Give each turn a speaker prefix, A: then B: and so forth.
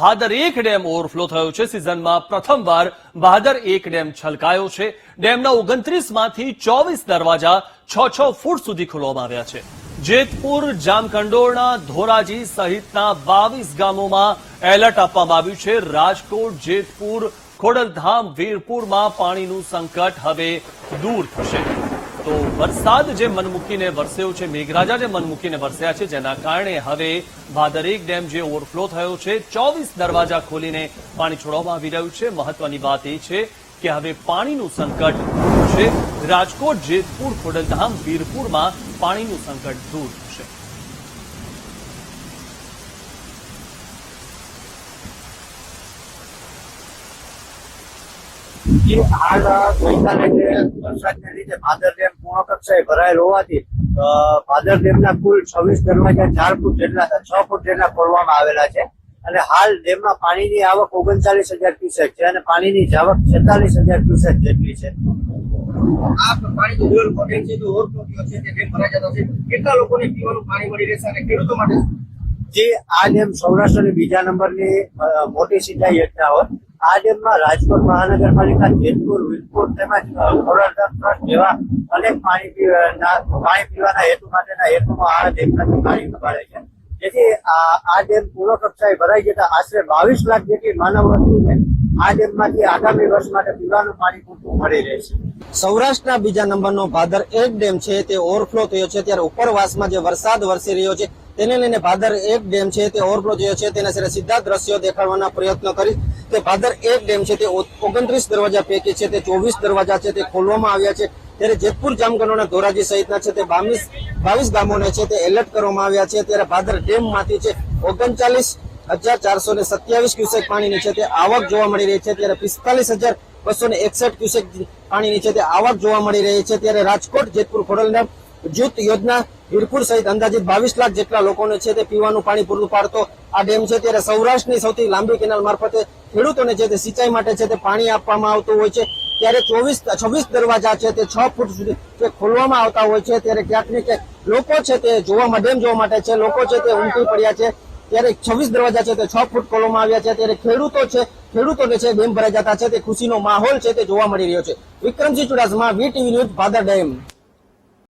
A: ભાદર એક dam overflow થયો છે. સિઝનમાં પ્રથમવાર ભાદર એક ડેમ છલકાયો છે. ડેમના ઓગણત્રીસમાંથી ચોવીસ દરવાજા છ છ ફૂટ સુધી ખોલવામાં આવ્યા છે. જેતપુર જામકંડોળના ધોરાજી સહિતના બાવીસ ગામોમાં એલર્ટ આપવામાં આવ્યું છે. રાજકોટ, જેતપુર, ખોડલધામ, વીરપુરમાં પાણીનું સંકટ હવે દૂર થશે. તો વરસાદ જે મન મૂકીને વરસ્યો છે, મેઘરાજા જે મન મૂકીને વરસ્યા છે, જેના કારણે હવે ભાદરેક ડેમ જે ઓવરફ્લો થયો છે, ચોવીસ દરવાજા ખોલીને પાણી છોડવામાં આવી રહ્યું છે. મહત્વની વાત એ છે કે હવે પાણીનું સંકટ છે. રાજકોટ, જેતપુર, ખોડલધામ, વીરપુરમાં પાણીનું સંકટ દૂર થશે
B: જે જે જેટલા છ
C: આ તે ડેમ ભરાઈ જતો છે, કેટલા લોકોને
B: જે આ ડેમ સૌરાષ્ટ્રની બીજા નંબરની મોટી સિંચાઈ યોજના હોય આ ડેમમાં રાજકોટ મહાનગરપાલિકા, જેતપુર વીરપુર તેમજ ટ્રસ્ટ જેવા અનેક પાણી પાણી પીવાના હેતુ માટેના હેતુમાં આ ડેમમાંથી પાણી ઉપાડે છે. જેથી આ ડેમ પૂર્વ કક્ષાએ ભરાઈ જતા આશરે બાવીસ લાખ જેટલી માનવ વસ્તીને આ ડેમમાંથી આગામી વર્ષ માટે પીવાનું પાણી પૂરતું મળી રહેશે
D: સૌરાષ્ટ્રના બીજા નંબરનો ભાદર એક ડેમ છે, તે ઓવરફ્લો થયો છે. ત્યારે ઉપરવાસમાં જે વરસાદ વરસી રહ્યો છે, તેને લઈને ભાદર એક ડેમ છે, તે ઓવરફ્લો થયો છે. તેના સીધા દ્રશ્યો દેખાડવાના પ્રયત્ન કરી તે ભાદર એક ડેમ છે, તે ઓગણત્રીસ દરવાજા પૈકી છે, તે ચોવીસ દરવાજા છે, તે ખોલવામાં આવ્યા છે. ત્યારે જેતપુર જામગણોના ધોરાજી સહિતના છે, તે બાવીસ બાવીસ ગામોને છે, તે એલર્ટ કરવામાં આવ્યા છે. ત્યારે ભાદર ડેમમાંથી છે, ઓગણચાલીસ હજાર ચારસો ને સત્યાવીસ ક્યુસેક પાણીની છે, તે આવક જોવા મળી રહી છે. ત્યારે પિસ્તાલીસ હજાર બસો ને એકસઠ ક્યુસેક પાણીની છે, તે આવક જોવા મળી રહી છે. ત્યારે રાજકોટ, જેતપુર ખોડલધામ જૂથ યોજના, વીરપુર સહિત અંદાજિત બાવીસ લાખ જેટલા લોકોને છે, તે પીવાનું પાણી પૂરું પાડતો આ ડેમ છે. ત્યારે સૌરાષ્ટ્રની સૌથી લાંબી કેનાલ મારફતે ખેડૂતોને છે તે સિંચાઈ માટે છે તે પાણી આપવામાં આવતું હોય છે, ત્યારે ચોવીસ, છવ્વીસ દરવાજા છે તે છ ફૂટ સુધી તે ખોલવામાં આવતા હોય છે, ત્યારે ક્યાંક ને ક્યાંક લોકો છે તે જોવા ડેમ જોવા માટે છે, લોકો છે તે ઉમટી પડ્યા છે, ત્યારે છવ્વીસ દરવાજા છે તે છ ફૂટ ખોલવામાં આવ્યા છે, ત્યારે ખેડૂતો છે, ખેડૂતોને છે ડેમ ભરાઈ જતા છે તે ખુશીનો માહોલ છે તે જોવા મળી રહ્યો છે. Vikramsinh Chudasama, V TV news, Bhadar dam.